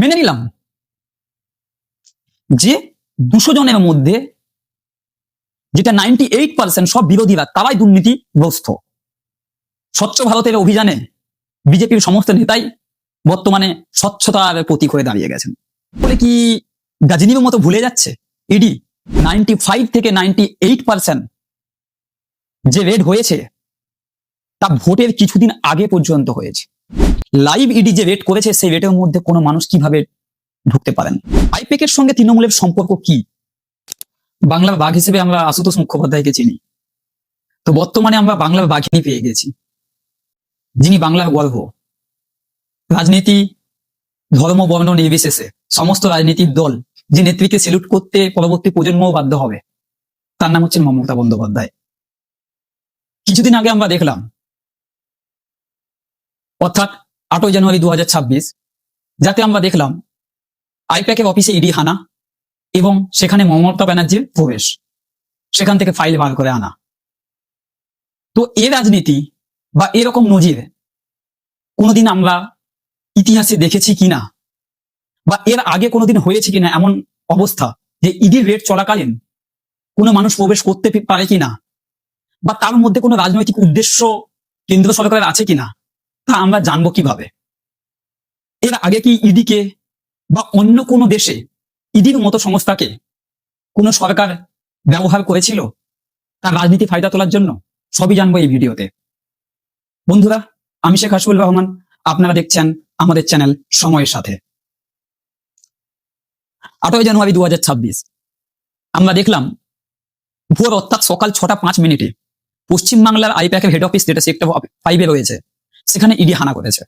মেনে নিলাম। যে দুশো জনের মধ্যে যেটা নাইনটি এইট পার্সেন্ট সব বিরোধীরা, তারাই দুর্নীতিগ্রস্ত। স্বচ্ছ ভারতের অভিযানে বিজেপির সমস্ত নেতাই বর্তমানে স্বচ্ছতার প্রতীক হয়ে দাঁড়িয়ে গেছেন। বলে কি গাজনীর মতো ভুলে যাচ্ছে? ইডি নাইনটি ফাইভ থেকে নাইনটি এইট পার্সেন্ট যে রেড হয়েছে, তা ভোটের কিছুদিন আগে পর্যন্ত হয়েছে। লাইভ ইডি যে রেট করেছে, সেই রেটের মধ্যে কোনো মানুষ কীভাবে ঢুকতে পারেন? আইপেকের সঙ্গে তৃণমূলের সম্পর্ক কি? বাংলার বাঘ হিসেবে আমরা আশুতোষ মুখোপাধ্যায়কে চিনি। তো বর্তমানে আমরা বাংলার বাঘিনী পেয়ে গেছি। যিনি বাংলার গর্ব। রাজনীতি, ধর্ম, বর্ণ নির্বিশেষে সমস্ত রাজনীতির দল যে নেত্রীকে সেলুট করতে পরবর্তী প্রজন্মও বাধ্য হবে, তার নাম হচ্ছে মমতা বন্দ্যোপাধ্যায়। কিছুদিন আগে আমরা দেখলাম অর্থাৎ আটই জানুয়ারি দু হাজার ছাব্বিশ যাতে আমরা দেখলাম আইপ্যাকের অফিসে ইডি হানা এবং সেখানে মমতা ব্যানার্জির প্রবেশ, সেখান থেকে ফাইল বার করে আনা। তো এ রাজনীতি বা এরকম নজির কোনোদিন আমরা ইতিহাসে দেখেছি কিনা বা এর আগে কোনোদিন হয়েছে কিনা এমন অবস্থা যে ইডি রেট চলাকালীন কোনো মানুষ প্রবেশ করতে পারে কিনা বা তার মধ্যে কোনো রাজনৈতিক উদ্দেশ্য কেন্দ্র সরকারের আছে কিনা তা আমরা জানব কীভাবে? এর আগে কি ইডিকে বা অন্য কোনো দেশে ইডির মতো সংস্থাকে কোনো সরকার ব্যবহার করেছিল? তার রাজনীতি ফায়দা তোলার জন্য? সবই জানব এই ভিডিওতে। বন্ধুরা, আমি শেখ হাসিবুল রহমান। আপনারা দেখছেন আমাদের চ্যানেল সময়ের সাথে। আটই জানুয়ারি দু হাজার ছাব্বিশ। আমরা দেখলাম, ভোর অর্থাৎ সকাল ছটা পাঁচ মিনিটে পশ্চিমবাংলার আইপ্যাকের হেড অফিস যেটা সেক্টর ফাইভে রয়েছে। সেখানে ইডি হানা করেছে।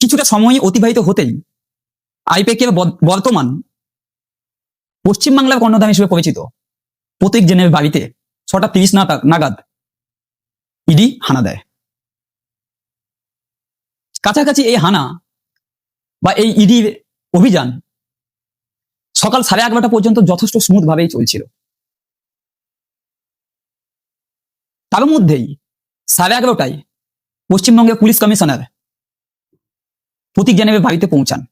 কিছুটা সময় অতিবাহিত হতেই আইপ্যাকের বদ- বর্তমান পশ্চিমবাংলার কর্ণধাম হিসেবে পরিচিত প্রতীক জেনের বাড়িতে ছটা তিরিশ নাগাদ ইডি হানা দেয়। কাছাকাছি এই হানা বা এই ইডির অভিযান সকাল সাড়ে এগারোটা পর্যন্ত যথেষ্ট স্মুথ ভাবেই চলছিল। তার মধ্যেই সাড়ে এগারোটায় পশ্চিমবঙ্গের পুলিশ কমিশনার প্রতীক জেনেবের বাড়িতে পৌঁছান।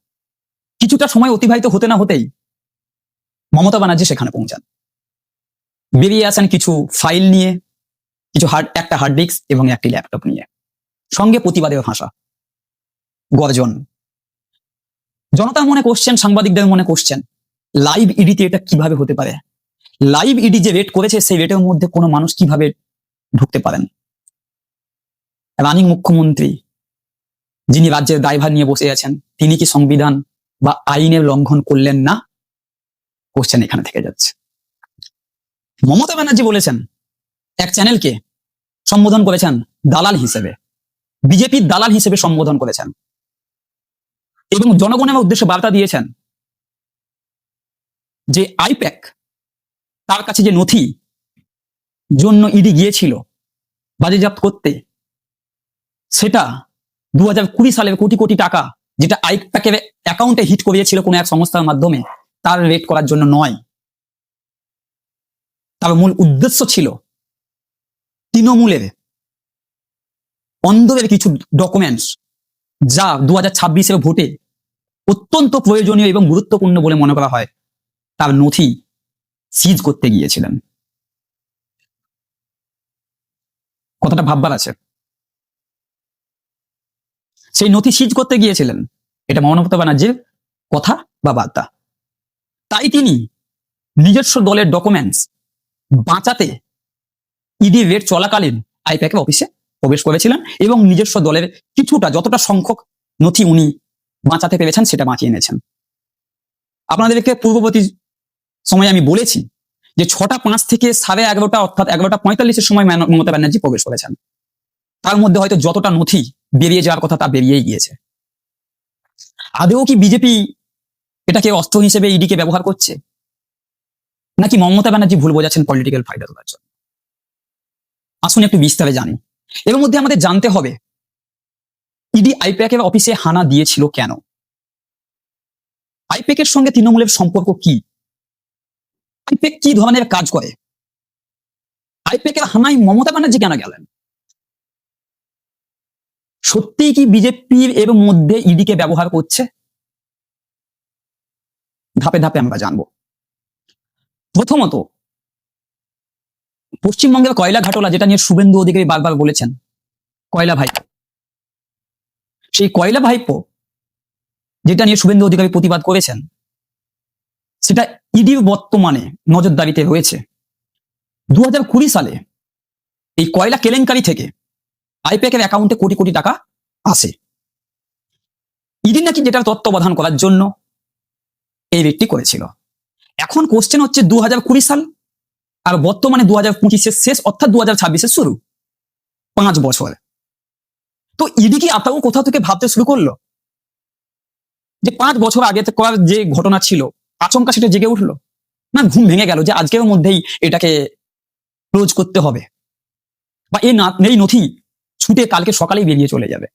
কিছুটা সময় অতিবাহিত হতে না হতেই মমতা ব্যানার্জি সেখানে পৌঁছান। বেরিয়ে আসেন কিছু ফাইল নিয়ে, কিছু হার্ড, একটা হার্ড ডিস্ক এবং একটি ল্যাপটপ নিয়ে। সঙ্গে প্রতিবাদের ভাষা গর্জন। জনতার মনে কোশ্চেন সাংবাদিকদের মনে কোশ্চেন লাইভ ইডিতে এটা কীভাবে হতে পারে? লাইভ ইডি যে রেট করেছে, সেই রেটের মধ্যে কোনো মানুষ কীভাবে ঢুকতে পারেন? রানিং মুখ্যমন্ত্রী যিনি রাজ্যের দায়ভার নিয়ে বসে আছেন, তিনি কি সংবিধান বা আইনের লঙ্ঘন করলেন না? কোশ্চেন এখানে থেকে যাচ্ছে। মমতা ব্যানার্জি বলেছেন, এক চ্যানেলকে সম্বোধন করেছেন দালাল হিসেবে। বিজেপির দালাল হিসেবে সম্বোধন করেছেন। এবং জনগণের উদ্দেশ্যে বার্তা দিয়েছেন যে আইপ্যাক, তার কাছে যে নথি, জন্য ইডি গিয়েছিল, বাজেয়াপ্ত করতে সেটা দু হাজার কুড়ি সালের কোটি কোটি টাকা যেটা আইপ্যাকের অ্যাকাউন্টে হিট করিয়েছিল কোনো এক সংস্থার মাধ্যমে, তার রেট করার জন্য নয়। তার মূল উদ্দেশ্য ছিল তৃণমূলের অন্ধের কিছু ডকুমেন্টস যা দু হাজার ছাব্বিশের ভোটে অত্যন্ত প্রয়োজনীয় এবং গুরুত্বপূর্ণ বলে মনে করা হয়, তার নথি সিজ করতে গিয়েছিলেন। কতটা ভাববার আছে। সেই নথি সিজ করতে গিয়েছিলেন। এটা মমতা ব্যানার্জির কথা বা বার্তা। তাই তিনি নিজস্ব দলের ডকুমেন্টস বাঁচাতে ইডি রেড চলাকালীন আইপ্যাকের অফিসে প্রবেশ করেছিলেন এবং নিজস্ব দলের কিছুটা, যতটা সংখ্যক নথি উনি বাঁচাতে পেরেছেন সেটা বাঁচিয়ে এনেছেন। আপনাদেরকে পূর্ববর্তী সময় আমি বলেছি যে ছটা পাঁচ থেকে সাড়ে এগারোটা অর্থাৎ এগারোটা পঁয়তাল্লিশের সময় মমতা ব্যানার্জি প্রবেশ করেছেন। তার মধ্যে হয়তো যতটা নথি বেরিয়ে যাওয়ার কথা তা বেরিয়েই গিয়েছে। আদেও কি বিজেপি এটাকে অস্ত্র হিসেবে ইডিকে ব্যবহার করছে? নাকি মমতা ব্যানার্জি ভুল বোঝাচ্ছেন পলিটিক্যাল ফায়দা তোলার জন্য? আসুন একটু বিস্তারে জানি। এর মধ্যে আমাদের জানতে হবে, ইডি আইপ্যাকের অফিসে হানা দিয়েছিল কেন? আইপ্যাকের সঙ্গে তৃণমূলের সম্পর্ক কি? আইপ্যাক কি ধরনের কাজ করে? আইপ্যাকের হানায় মমতা ব্যানার্জি কেন গেলেন? সত্যিই কি বিজেপির এর মধ্যে ইডিকে ব্যবহার করছে? ধাপে ধাপে আমরা জানব। প্রথমত, পশ্চিমবঙ্গের কয়লা ঘাটলা, যেটা নিয়ে শুভেন্দু অধিকারী বারবার বলেছেন, কয়লা ভাইপো। সেই কয়লা ভাইপো, যেটা নিয়ে শুভেন্দু অধিকারী প্রতিবাদ করেছেন, সেটা ইডির বর্তমানে নজরদারিতে রয়েছে। দু সালে এই কয়লা কেলেঙ্কারি থেকে আইপ্যাকের অ্যাকাউন্টে কোটি কোটি টাকা আসে ইডি নাকি যেটার তত্ত্বাবধান করার জন্য এই রেটটি করেছিল। এখন কোশ্চেন হচ্ছে দু সাল আর বর্তমানে দু হাজার পঁচিশের শেষ অর্থাৎ দু হাজার ছাব্বিশের শুরু। পাঁচ বছর। তো ইডি কি আতাও কোথাও থেকে ভাবতে শুরু করল? যে পাঁচ বছর আগে করার যে ঘটনা ছিল, আচমকা সেটা জেগে উঠল? না, ঘুম ভেঙে গেল যে আজকের মধ্যেই এটাকে ক্লোজ করতে হবে। বা এই নথি ছুটে কালকে সকালেই বেরিয়ে চলে যাবে।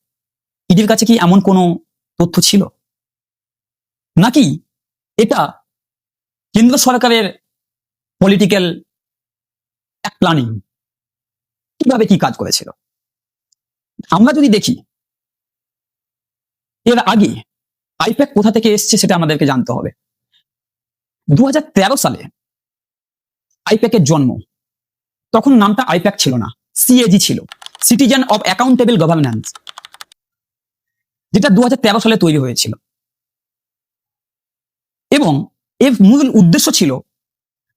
ইডির কাছে কি এমন কোনো তথ্য ছিল? নাকি এটা কেন্দ্র সরকারের পলিটিক্যাল এক প্ল্যানিং কীভাবে কি কাজ করেছিল? আমরা যদি দেখি, এর আগে আইপ্যাক কোথা থেকে এসছে সেটা আমাদেরকে জানতে হবে। দু হাজার তেরো সালে আইপ্যাকের জন্ম। তখন নামটা আইপ্যাক ছিল না, সিএজি ছিল। সিটিজেন অফ অ্যাকাউন্টেবল গভর্নেন্স যেটা দু হাজার তেরো সালে তৈরি হয়েছিল। এবং এর মূল উদ্দেশ্য ছিল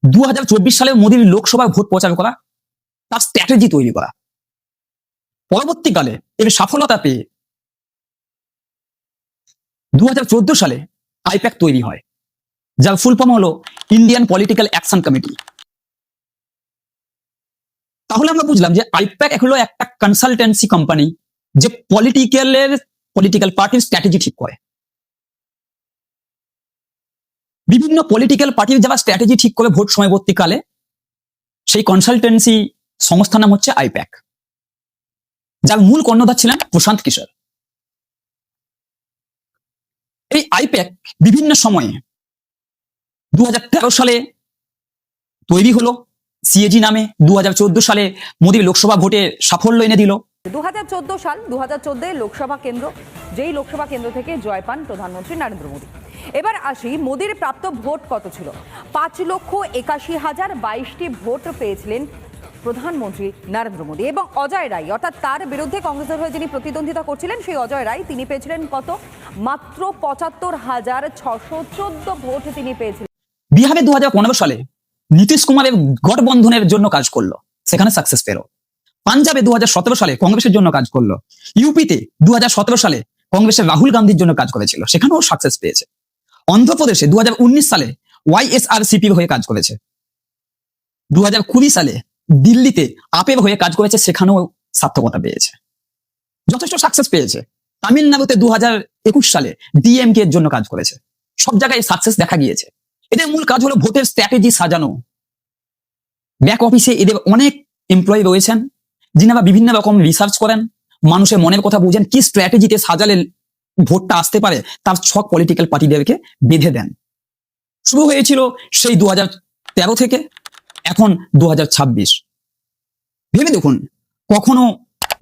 দু হাজার চব্বিশ সালে মোদীর লোকসভা ভোট প্রচার করা, তার স্ট্র্যাটেজি তৈরি করা। পরবর্তীকালে এর সফলতা পেয়ে দু হাজার চোদ্দ সালে আইপ্যাক তৈরি হয়, যার ফুল ফর্ম হলো ইন্ডিয়ান পলিটিক্যাল অ্যাকশন কমিটি তাহলে আমরা বুঝলাম যে আইপ্যাক হলো একটা কনসালটেন্সি কোম্পানি যে পলিটিক্যালের পলিটিক্যাল পার্টির স্ট্র্যাটেজি ঠিক করে। বিভিন্ন পলিটিক্যাল পার্টির যারা স্ট্র্যাটেজি ঠিক করে ভোট সময়বর্তীকালে, সেই কনসালটেন্সি সংস্থার নাম হচ্ছে আইপ্যাক। যার মূল কর্ণধার ছিলেন প্রশান্ত কিশোর। এই আইপ্যাক বিভিন্ন সময়ে দু হাজার তেরো সালে তৈরি হলো। সিএজি নামে দু হাজার চোদ্দ সালে মোদীর লোকসভা ভোটে সাফল্য এনে দিল। দুহাজার চোদ্দ সাল দু হাজার লোকসভা কেন্দ্র যেই লোকসভা কেন্দ্র থেকে জয় পান প্রধানমন্ত্রী নরেন্দ্র মোদী। এবার আসি মোদীর প্রাপ্ত ভোট কত ছিল? পাঁচ লক্ষ একাশি হাজার বাইশটি ভোট পেয়েছিলেন প্রধানমন্ত্রী নরেন্দ্র মোদী এবং অজয় রায় অর্থাৎ তার বিরুদ্ধে কংগ্রেসের হয়ে যিনি প্রতিদ্বন্দ্বিতা করছিলেন সেই অজয় রায় তিনি পেয়েছিলেন কত? মাত্র পঁচাত্তর হাজার ছশো চোদ্দ ভোট তিনি পেয়েছিলেন। বিহারে দু হাজার পনেরো সালে নীতিশ কুমারের গঠবন্ধনের জন্য কাজ করল। সেখানে সাকসেস পেল। পাঞ্জাবে দু হাজার সতেরো সালে কংগ্রেসের জন্য কাজ করল। ইউপিতে দু হাজার সতেরো সালে কংগ্রেসের রাহুল গান্ধীর জন্য কাজ করেছিল। সেখানেও সাকসেস পেয়েছে। অন্ধ্রপ্রদেশে দু সালে ওয়াইএসআরসিপির হয়ে কাজ করেছে। দু হাজার কুড়ি সালে দিল্লিতে আপের হয়ে কাজ করেছে। সেখানেও সার্থকতা পেয়েছে। যথেষ্ট সাকসেস পেয়েছে। তামিলনাড়ুতে দু হাজার একুশ সালে ডিএমকে এর জন্য কাজ করেছে। সব জায়গায় সাকসেস দেখা গিয়েছে। এদের মূল কাজ হলো ভোটের স্ট্র্যাটেজি সাজানো। ব্যাক অফিসে এদের অনেক এমপ্লয়ি রয়েছেন যিনি যিনারা বিভিন্ন রকম রিসার্চ করেন, মানুষের মনের কথা বুঝেন, কি স্ট্র্যাটেজিতে সাজালে ভোটটা আসতে পারে, তার ছক পলিটিক্যাল পার্টিদেরকে বেঁধে দেন। শুরু হয়েছিল সেই দু তেরো থেকে, এখন দু হাজার ছাব্বিশ। ভেবে দেখুন, কখনো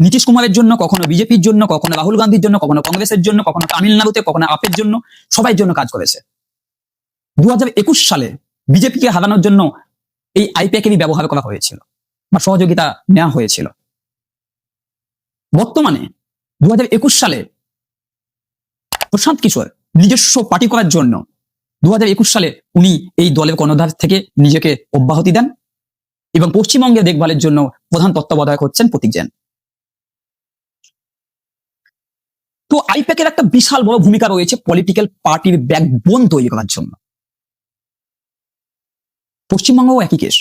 নীতিশ কুমারের জন্য, কখনো বিজেপির জন্য, কখনো রাহুল গান্ধীর জন্য, কখনো কংগ্রেসের জন্য, কখনো তামিলনাড়ুতে, কখনো আপের জন্য সবাই জন্য কাজ করেছে। দু হাজার একুশ সালে বিজেপিকে হারানোর জন্য এই আইপ্যাকেরই ব্যবহার করা হয়েছিল বা সহযোগিতা নেওয়া হয়েছিল। বর্তমানে দু হাজার একুশ সালে প্রশান্ত কিশোর নিজস্ব পার্টি করার জন্য দু হাজার একুশ সালে উনি এই দলের কর্ণধার থেকে নিজেকে অব্যাহতি দেন এবং পশ্চিমবঙ্গে দেখভালের জন্য প্রধান তত্ত্বাবধায়ক হচ্ছেন প্রতীক জৈন তো আইপ্যাকের একটা বিশাল বড় ভূমিকা রয়েছে পলিটিক্যাল পার্টির ব্যাকবোন তৈরি করার জন্য। পশ্চিমবঙ্গও একই কেস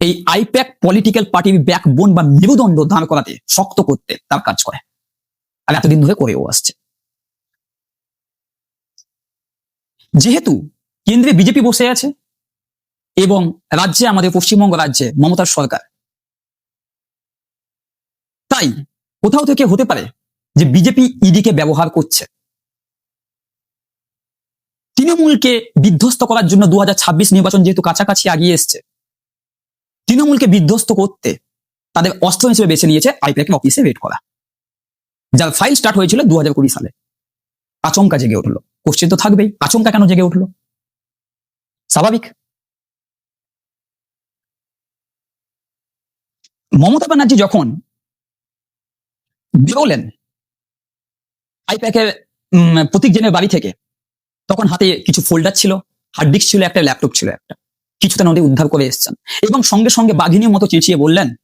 এই আইপ্যাক পলিটিক্যাল পার্টির ব্যাকবোন বা মেরুদণ্ড দাঁড় করাতে শক্ত করতে তার কাজ করে। আর এতদিন ধরে করেও আসছে। যেহেতু কেন্দ্রে বিজেপি বসে আছে এবং রাজ্যে, আমাদের পশ্চিমবঙ্গ রাজ্যে মমতার সরকার, তাই কোথাও থেকে হতে পারে যে বিজেপি ইডিকে ব্যবহার করছে। তৃণমূলকে বিধ্বস্ত করার জন্য দু হাজার ছাব্বিশ নির্বাচন যেহেতু কাছাকাছি আগিয়ে এসছে, তৃণমূলকে বিধ্বস্ত করতে তাদের অস্ত্র হিসেবে বেছে নিয়েছে আইপ্যাক অফিসে ওয়েট করা। যার ফাইল স্টার্ট হয়েছিল দু হাজার কুড়ি সালে। আচমকা জেগে উঠল। কোশ্চেন তো থাকবেই, আচমকা কেন জেগে উঠল? স্বাভাবিক। মমতা ব্যানার্জি যখন বেরোলেন আইপ্যাকের প্রতীক জেনের বাড়ি থেকে তখন হাতে কিছু ফোল্ডার ছিল হার্ড ডিস্ক ছিল একটা ল্যাপটপ ছিল একটা। কিছুটা নদী উদ্ধার করে এসেছেন। এবং সঙ্গে সঙ্গে বাঘিনীর মতো চেঁচিয়ে বললেন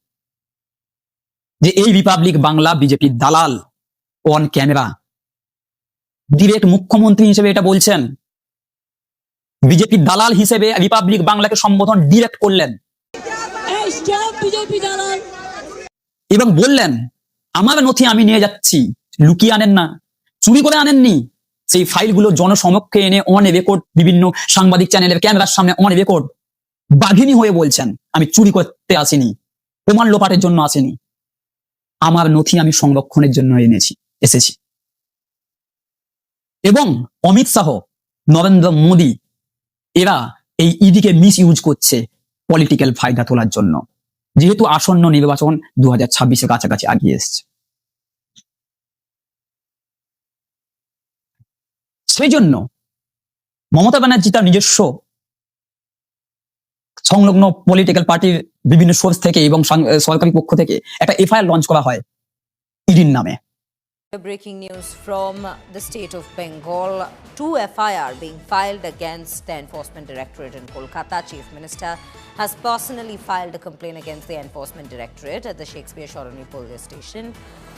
যে এই রিপাবলিক বাংলা বিজেপির দালাল অন ক্যামেরা ডিরেক্ট মুখ্যমন্ত্রী হিসেবে এটা বলছেন। বিজেপির দালাল হিসেবে রিপাবলিক বাংলাকে সম্বোধন ডিরেক্ট করলেন। এবং বললেন আমার নথি আমি নিয়ে যাচ্ছি লুকিয়ে আনেন না। চুরি করে আনেননি। সেই ফাইলগুলো জনসমক্ষে এনে অন রেকর্ড বিভিন্ন সাংবাদিক চ্যানেলের ক্যামেরার সামনে অন রেকর্ড বাঘিনী হয়ে বলছেন, আমি চুরি করতে আসিনি, প্রমাণ লোপাটের জন্য আসিনি, আমার নথি আমি সংরক্ষণের জন্য এনেছি, এসেছি। এবং অমিত শাহ, নরেন্দ্র মোদী, এরা এই ইডিকে মিস ইউজ করছে পলিটিক্যাল ফায়দা তোলার জন্য, যেহেতু আসন্ন নির্বাচন দু হাজার ছাব্বিশের কাছাকাছি আগিয়ে এসছে। সেই জন্য মমতা ব্যানার্জি তার নিজস্ব সংলগ্ন পলিটিক্যাল পার্টির বিভিন্ন সোর্স থেকে এবং সরকারি পক্ষ থেকে একটা এফআইআর লঞ্চ করা হয় ইডির নামে Breaking news from the state of Bengal. Two FIR being filed against the Enforcement Directorate in Kolkata. Chief Minister has personally filed a complaint against the Enforcement Directorate at the Shakespeare Shoroni police station.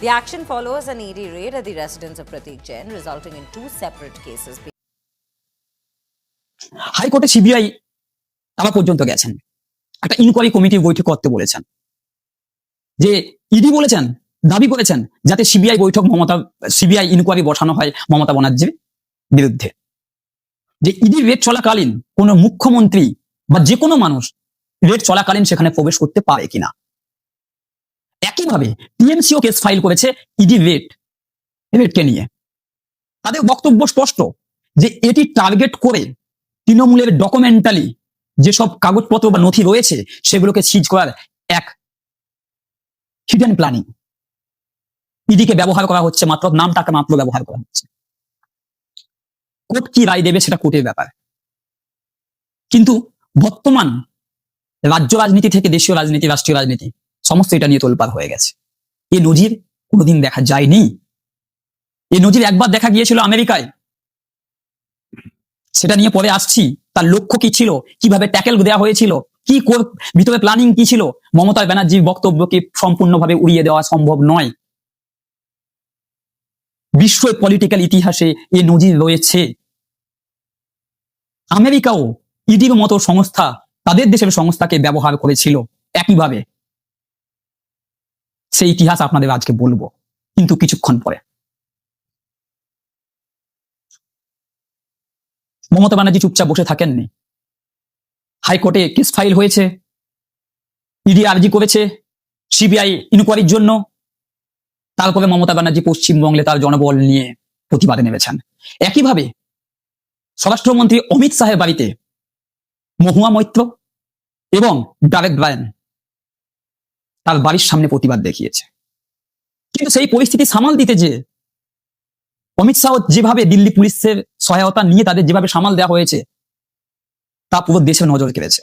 The action follows an ED raid at the residence of Pratik Jain, resulting in two separate cases হাইকোর্টে CBI তারা পর্যন্ত গেছেন। একটা inquiry কমিটির বৈঠক করতে বলেছেন। যে ইডি বলেছেন দাবি করেছেন যাতে সিবিআই বৈঠক মমতা সিবিআই ইনকোয়ারি বসানো হয় মমতা ব্যানার্জির বিরুদ্ধে। যে ইডি রেড চলাকালীন কোন মুখ্যমন্ত্রী বা যে কোনো মানুষ রেড চলাকালীন সেখানে প্রবেশ করতে পারে কিনা। একইভাবে টিএমসিও কেস ফাইল করেছে ইডি রেট রেডকে নিয়ে। তাদের বক্তব্য স্পষ্ট যে এটি টার্গেট করে তৃণমূলের ডকুমেন্টালি যেসব কাগজপত্র বা নথি রয়েছে সেগুলোকে সিজ করার এক হিডেন প্ল্যানিং ইডিকে ব্যবহার করা হচ্ছে মাত্র, নামটাকে মাত্র ব্যবহার করা হচ্ছে। কোর্ট কি রায় দেবে সেটা কোর্টের ব্যাপার। কিন্তু বর্তমান রাজ্য রাজনীতি থেকে দেশীয় রাজনীতি, রাষ্ট্রীয় রাজনীতি সমস্ত এটা নিয়ে তোলপাড় হয়ে গেছে। এই নজির কোনোদিন দেখা যায়নি। এই নজির একবার দেখা গিয়েছিল আমেরিকায়। সেটা নিয়ে পরে আসছি। তার লক্ষ্য কি ছিল? কীভাবে ট্যাকেল দেওয়া হয়েছিল? কি ভিতরে প্ল্যানিং কি ছিল? মমতা ব্যানার্জির বক্তব্যকে সম্পূর্ণভাবে উড়িয়ে দেওয়া সম্ভব নয়। বিশ্ব পলিটিক্যাল ইতিহাসে এ নজির রয়েছে। আমেরিকাও ইডির মতো সংস্থা তাদের দেশের সংস্থাকে ব্যবহার করেছিল। একইভাবে সেই ইতিহাস আপনাদের আজকে বলব, কিন্তু কিছুক্ষণ পরে। মমতা ব্যানার্জি চুপচাপ বসে থাকেননি। হাইকোর্টে কেস ফাইল হয়েছে, ইডি আর্জি করেছে, সিবিআই ইনকোয়ারির জন্য। তারপরে মমতা ব্যানার্জি পশ্চিমবঙ্গে তার জনবল নিয়ে প্রতিবাদে নেমেছেন। একইভাবে স্বরাষ্ট্রমন্ত্রী অমিত শাহের বাড়িতে মহুয়া মৈত্র এবং ডারেক ব্রায়ন তার বাড়ির সামনে প্রতিবাদ দেখিয়েছে। কিন্তু সেই পরিস্থিতি সামাল দিতে যে অমিত শাহ যেভাবে দিল্লি পুলিশের সহায়তা নিয়ে তাদের যেভাবে সামাল দেওয়া হয়েছে, তা পুরো দেশের নজর কেড়েছে।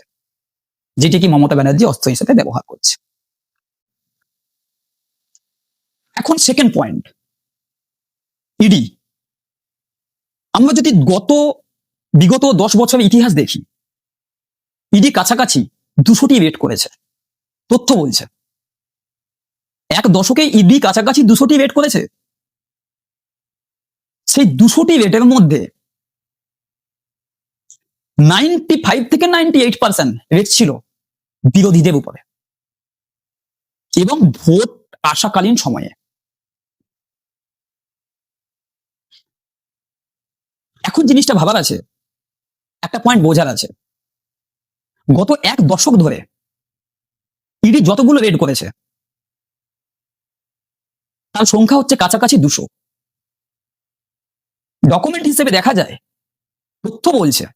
যেটি কি মমতা ব্যানার্জি অস্ত্র হিসেবে ব্যবহার করছে। এখন সেকেন্ড পয়েন্ট ইডি আমরা যদি গত, বিগত দশ বছরের ইতিহাস দেখি ইডি কাছাকাছি দুশোটি রেট করেছে। তথ্য বলছে। এক দশকে ইডি কাছাকাছি দুশোটি রেট করেছে। সেই দুশোটি রেটের মধ্যে নাইনটি ফাইভ থেকে নাইনটি এইট পার্সেন্ট রেট ছিল বিরোধীদের উপরে। এবং ভোট আসাকালীন সময়ে। এখন জিনিসটা ভাবার আছে, একটা পয়েন্ট বোঝার আছে। গত এক দশক ধরে ইডি যতগুলো রেড করেছে তার সংখ্যা হচ্ছে কাছাকাছি দুশো। ডকুমেন্ট হিসেবে দেখা যায়, তথ্য বলছে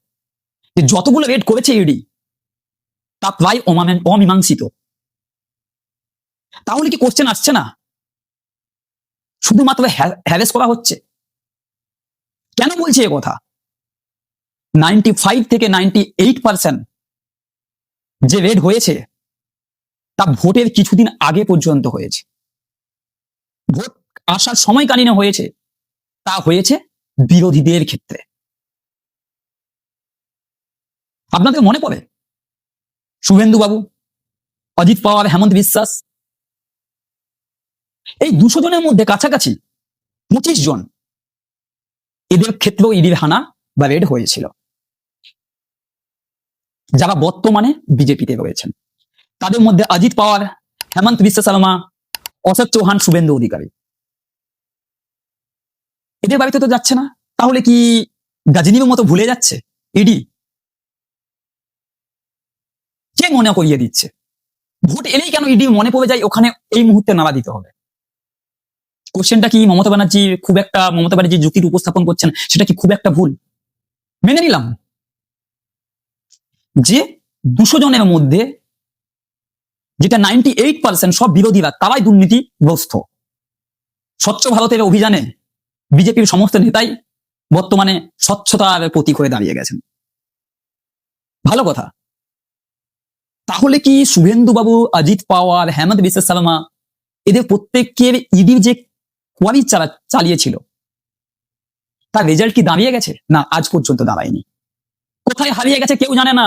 যে যতগুলো রেড করেছে ইডি তা প্রায় অমামে- অমীমাংসিত। তাহলে কি কোশ্চেন আসছে না? শুধুমাত্র হ্যারেস করা হচ্ছে? কেন বলছি এ কথা? নাইনটি ফাইভ থেকে নাইনটি এইট পার্সেন্ট যে রেড হয়েছে, তা ভোটের কিছুদিন আগে পর্যন্ত হয়েছে। ভোট আসার সময়কালীন হয়েছে, তা হয়েছে বিরোধীদের ক্ষেত্রে। আপনাদের মনে পড়ে? শুভেন্দু বাবু অজিত পাওয়ার, হেমন্ত বিশ্বাস? এই দুশো জনের মধ্যে কাছাকাছি পঁচিশ জন এদের ক্ষেত্রেও ইডির হানা বা রেড হয়েছিল। যারা বর্তমানে বিজেপিতে রয়েছেন। তাদের মধ্যে অজিত পাওয়ার, হেমন্ত বিশ্ব শর্মা অশোক চৌহান শুভেন্দু অধিকারী। এদের বাড়িতে তো যাচ্ছে না। তাহলে কি গাজনীর মতো ভুলে যাচ্ছে? ইডি কে মনে করিয়ে দিচ্ছে? ভোট এলেই কেন ইডি মনে পড়ে যায়? ওখানে এই মুহূর্তে নাড়া দিতে হবে। কোশ্চেনটা কি মমতা ব্যানার্জি খুব একটা, মমতা ব্যানার্জি যুক্তির উপস্থাপন করছেন, সেটা কি খুব একটা ভুল? মেনে নিলাম। যে দুশো জনের মধ্যে যেটা নাইনটি এইট পার্সেন্ট সব বিরোধীরা, তারাই দুর্নীতিগ্রস্ত। স্বচ্ছ ভারতের অভিযানে বিজেপির সমস্ত নেতাই বর্তমানে স্বচ্ছতার প্রতীক হয়ে দাঁড়িয়ে গেছেন। ভালো কথা। তাহলে কি শুভেন্দু বাবু অজিত পাওয়ার, হেমন্ত বিশ্ব শর্মা, এদের প্রত্যেকের ইডির যে কোয়ারি চালা, চালিয়েছিল, তার রেজাল্ট কি দাঁড়িয়ে গেছে? না, আজ পর্যন্ত দাঁড়ায়নি। কোথায় হারিয়ে গেছে কেউ জানে না।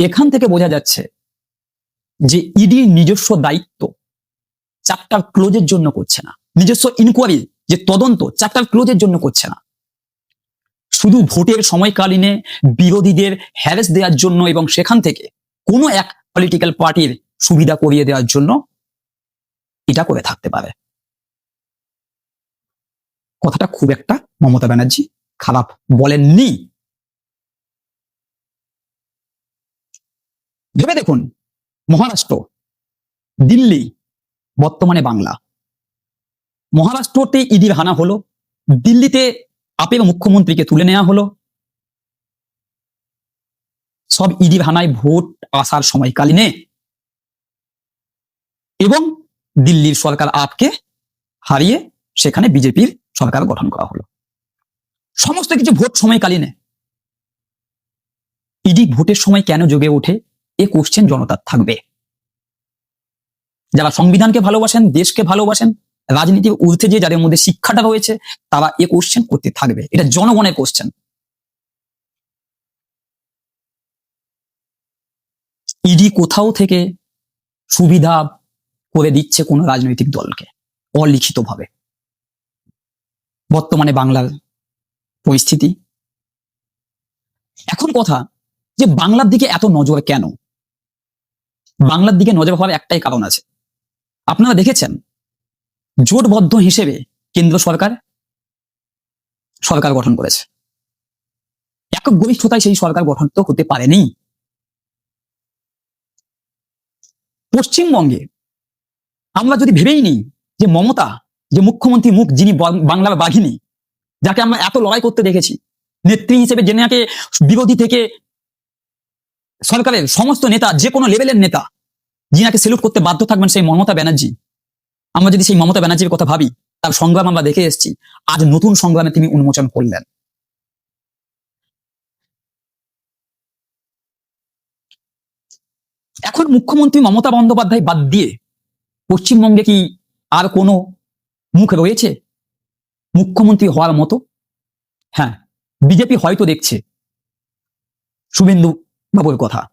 এখান থেকে বোঝা যাচ্ছে যে ইডির নিজস্ব দায়িত্ব চ্যাপ্টার ক্লোজের জন্য করছে না। নিজস্ব ইনকোয়ারি যে তদন্ত চ্যাপ্টার ক্লোজের জন্য করছে না। শুধু ভোটের সময়কালীনে বিরোধীদের হ্যারেস দেওয়ার জন্য এবং সেখান থেকে কোনো এক পলিটিক্যাল পার্টির সুবিধা করিয়ে দেওয়ার জন্য এটা করে থাকতে পারে। কথাটা খুব একটা মমতা ব্যানার্জি খারাপ বলেননি। ভেবে দেখুন, মহারাষ্ট্র, দিল্লি, বর্তমানে বাংলা। মহারাষ্ট্রতে ইডির হানা হলো, দিল্লিতে আপের মুখ্যমন্ত্রীকে তুলে নেওয়া হলো। সব ইডির হানায় ভোট আসার সময়কালীনে এবং দিল্লির সরকার আপকে হারিয়ে সেখানে বিজেপির সরকার গঠন করা হলো। সমস্ত কিছু ভোট সময়কালীনে। ইডি ভোটের সময় কেন জোগে ওঠে? এ কোশ্চেন জনতার থাকবে। যারা সংবিধানকে ভালোবাসেন, দেশকে ভালোবাসেন, রাজনীতির ঊর্ধ্বে যে যাদের মধ্যে শিক্ষাটা রয়েছে, তারা এ কোশ্চেন করতে থাকবে। এটা জনগণের কোশ্চেন ইডি কোথাও থেকে সুবিধা করে দিচ্ছে কোনো রাজনৈতিক দলকে? অলিখিতভাবে। বর্তমানে বাংলার পরিস্থিতি। এখন কথা যে বাংলার দিকে এত নজর কেন? বাংলার দিকে নজর হওয়ার একটাই কারণ আছে। আপনারা দেখেছেন, জোটবদ্ধ হিসেবে কেন্দ্র সরকার সরকার গঠন করেছে। একক গরিষ্ঠতায় সেই সরকার গঠন তো হতে পারেনি। পশ্চিমবঙ্গে আমরা যদি ভেবেই নিই যে মমতা, যে মুখ্যমন্ত্রী মুখ, যিনি বাংলার বাঘিনী, যাকে আমরা এত লড়াই করতে দেখেছি, নেত্রী হিসেবে যে নাকি বিরোধী থেকে সরকারের সমস্ত নেতা, যে কোনো লেভেলের নেতা, যিনাকে সেলুট করতে বাধ্য থাকবেন সেই মমতা ব্যানার্জি। আমরা যদি সেই মমতা ব্যানার্জির কথা ভাবি, তার সংগ্রাম আমরা দেখে এসেছি, আজ নতুন সংগ্রামে তিনি উন্মোচন করলেন। এখন মুখ্যমন্ত্রী মমতা বন্দ্যোপাধ্যায় বাদ দিয়ে পশ্চিমবঙ্গে কি আর কোনো মুখ রয়েছে? মুখ্যমন্ত্রী হওয়ার মতো? হ্যাঁ বিজেপি হয়তো দেখছে। শুভেন্দু বাবুর কথা।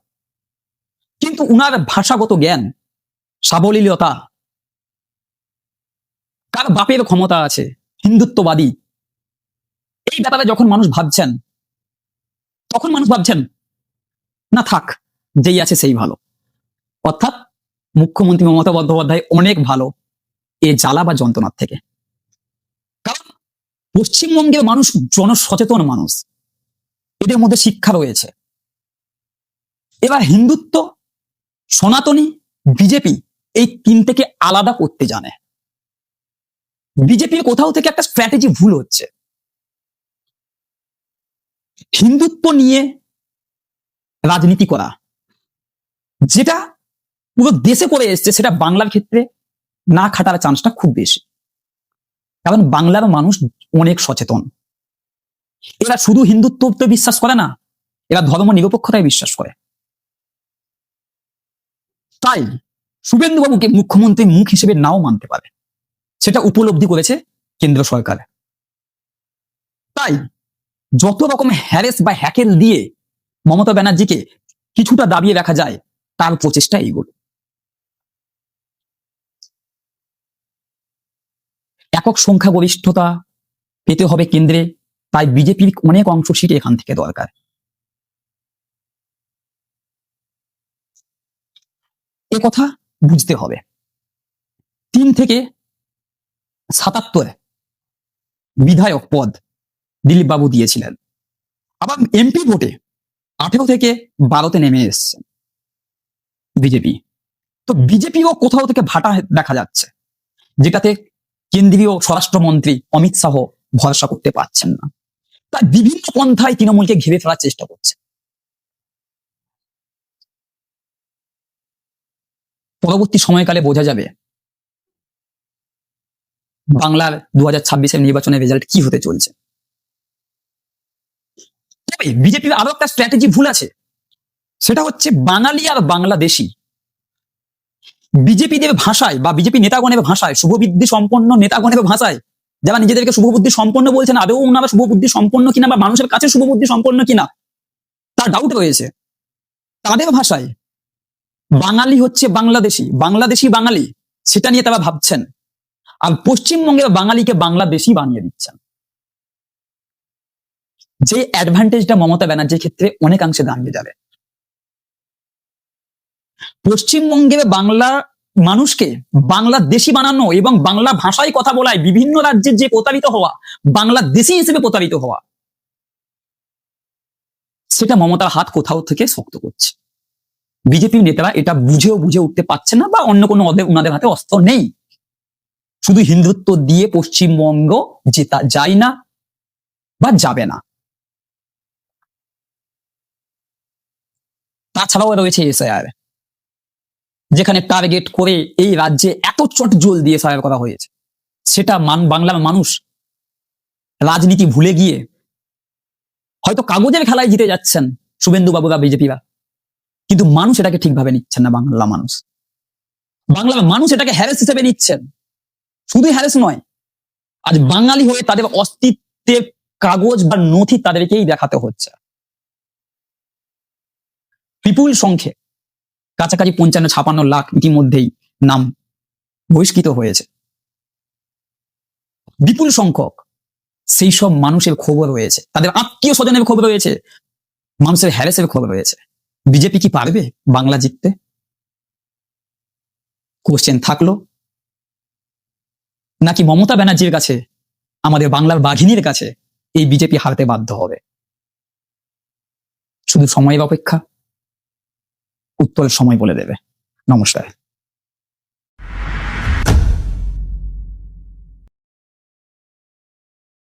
কিন্তু উনার ভাষাগত জ্ঞান, সাবলীলতা, কার বাপের ক্ষমতা আছে, হিন্দুত্ববাদী, এই ব্যাপারে যখন মানুষ ভাবছেন, তখন মানুষ ভাবছেন, না থাক, যেই আছে সেই ভালো। অর্থাৎ মুখ্যমন্ত্রী মমতা বন্দ্যোপাধ্যায় অনেক ভালো, এ জ্বালা বা যন্ত্রণার থেকে। কারণ পশ্চিমবঙ্গের মানুষ জনসচেতন মানুষ। এদের মধ্যে শিক্ষা রয়েছে। এবার হিন্দুত্ব, সনাতনী, বিজেপি এই তিনটেকে আলাদা করতে জানে। বিজেপির কোথাও থেকে একটা স্ট্র্যাটেজি ভুল হচ্ছে। হিন্দুত্ব নিয়ে রাজনীতি করা, যেটা পুরো দেশে করে এসছে, সেটা বাংলার ক্ষেত্রে না খাটার চান্সটা খুব বেশি। কারণ বাংলার মানুষ অনেক সচেতন। এরা শুধু হিন্দুত্বতে বিশ্বাস করে না, এরা ধর্ম নিরপেক্ষতায় বিশ্বাস করে। তাই শুভেন্দুবাবুকে মুখ্যমন্ত্রী মুখ হিসেবে নাও মানতে পারে। সেটা উপলব্ধি করেছে কেন্দ্র সরকার। তাই যত রকম হ্যারেস বা হ্যাকেল দিয়ে মমতা ব্যানার্জিকে কিছুটা দাবিয়ে রাখা যায়, তার প্রচেষ্টা এইগুলো একক সংখ্যাগরিষ্ঠতা পেতে হবে কেন্দ্রে, তাই বিজেপির অনেক অংশ সিট এখান থেকে দরকার। কথা বুঝতে হবে। তিন থেকে সাতাত্তর বিধায়ক পদ দিলীপ বাবু দিয়েছিলেন। আবার এমপি ভোটে আঠেরো থেকে বারোতে নেমে এসছে বিজেপি। তো বিজেপিও কোথাও থেকে ভাটা দেখা যাচ্ছে, যেটাতে কেন্দ্রীয় স্বরাষ্ট্রমন্ত্রী অমিত শাহ ভরসা করতে পারছেন না। তাই বিভিন্ন পন্থায় তৃণমূলকে ঘিরে ফেলার চেষ্টা করছে। পরবর্তী সময়কালে বোঝা যাবে বাংলার দু হাজার ছাব্বিশের নির্বাচনের রেজাল্ট কি হতে চলছে। তবে বিজেপির আরও একটা স্ট্র্যাটেজি ভুল আছে। সেটা হচ্ছে বাঙালি আর বাংলাদেশি। বিজেপিদের ভাষায় বা বিজেপি নেতাগণের ভাষায় শুভবুদ্ধি সম্পন্ন নেতাগণের ভাষায়, যারা নিজেদেরকে শুভবুদ্ধি সম্পন্ন বলছেন, আদৌ ওনারা শুভবুদ্ধি সম্পন্ন কিনা বা মানুষের কাছে শুভবুদ্ধি সম্পন্ন কিনা, তার ডাউট রয়েছে। তাদের ভাষায় বাঙালি হচ্ছে বাংলাদেশি বাংলাদেশি বাঙালি, সেটা নিয়ে তারা ভাবছেন। আর পশ্চিমবঙ্গের বাঙালিকে বাংলাদেশি বানিয়ে দিচ্ছেন। যে অ্যাডভান্টেজটা মমতা ব্যানার্জির ক্ষেত্রে অনেকাংশে দাঁড়িয়ে যাবে। পশ্চিমবঙ্গের বাংলা মানুষকে বাংলাদেশি বানানো এবং বাংলা ভাষায় কথা বলায় বিভিন্ন রাজ্যের যে প্রতারিত হওয়া বাংলাদেশি হিসেবে প্রতারিত হওয়া, সেটা মমতার হাত কোথাও থেকে শক্ত করছে। বিজেপি নেতারা এটা বুঝেও বুঝে উঠতে পারছে না বা অন্য কোনো ওনাদের হাতে অস্ত্র নেই। শুধু হিন্দুত্ব দিয়ে পশ্চিমবঙ্গ জেতা যায় না বা যাবে না। তাছাড়াও রয়েছে এসআইআর, যেখানে টার্গেট করে এই রাজ্যে এত চট জল দিয়ে এসআইআর করা হয়েছে। সেটা মান বাংলার মানুষ রাজনীতি ভুলে গিয়ে হয়তো কাগজের খেলায় জিতে যাচ্ছেন শুভেন্দু বাবুরা বিজেপিরা। কিন্তু মানুষ এটাকে ঠিকভাবে নিচ্ছেন না, বাংলা মানুষ। বাংলা মানুষ এটাকে হ্যারেস হিসেবে নিচ্ছেন। শুধু হ্যারেস নয়, আজ বাঙালি হয়ে তাদের অস্তিত্বের কাগজ বা নথি তাদেরকেই দেখাতে হচ্ছে। বিপুল সংখ্যে, কাছাকাছি পঞ্চান্ন, ছাপান্ন লাখ ইতিমধ্যেই নাম বহিষ্কৃত হয়েছে। বিপুল সংখ্যক, সেই সব মানুষের খবর রয়েছে। তাদের আত্মীয় স্বজনের খবর রয়েছে। মানুষের হ্যারেসের খবর রয়েছে। বিজেপি কি পারবে বাংলা জিততে? কোশ্চেন থাকল। নাকি মমতা ব্যানার্জির কাছে, আমাদের বাংলার বাঘিনীর কাছে এই বিজেপি হারতে বাধ্য হবে? শুধু সময়ের অপেক্ষা উত্তর সময় বলে দেবে। নমস্কার।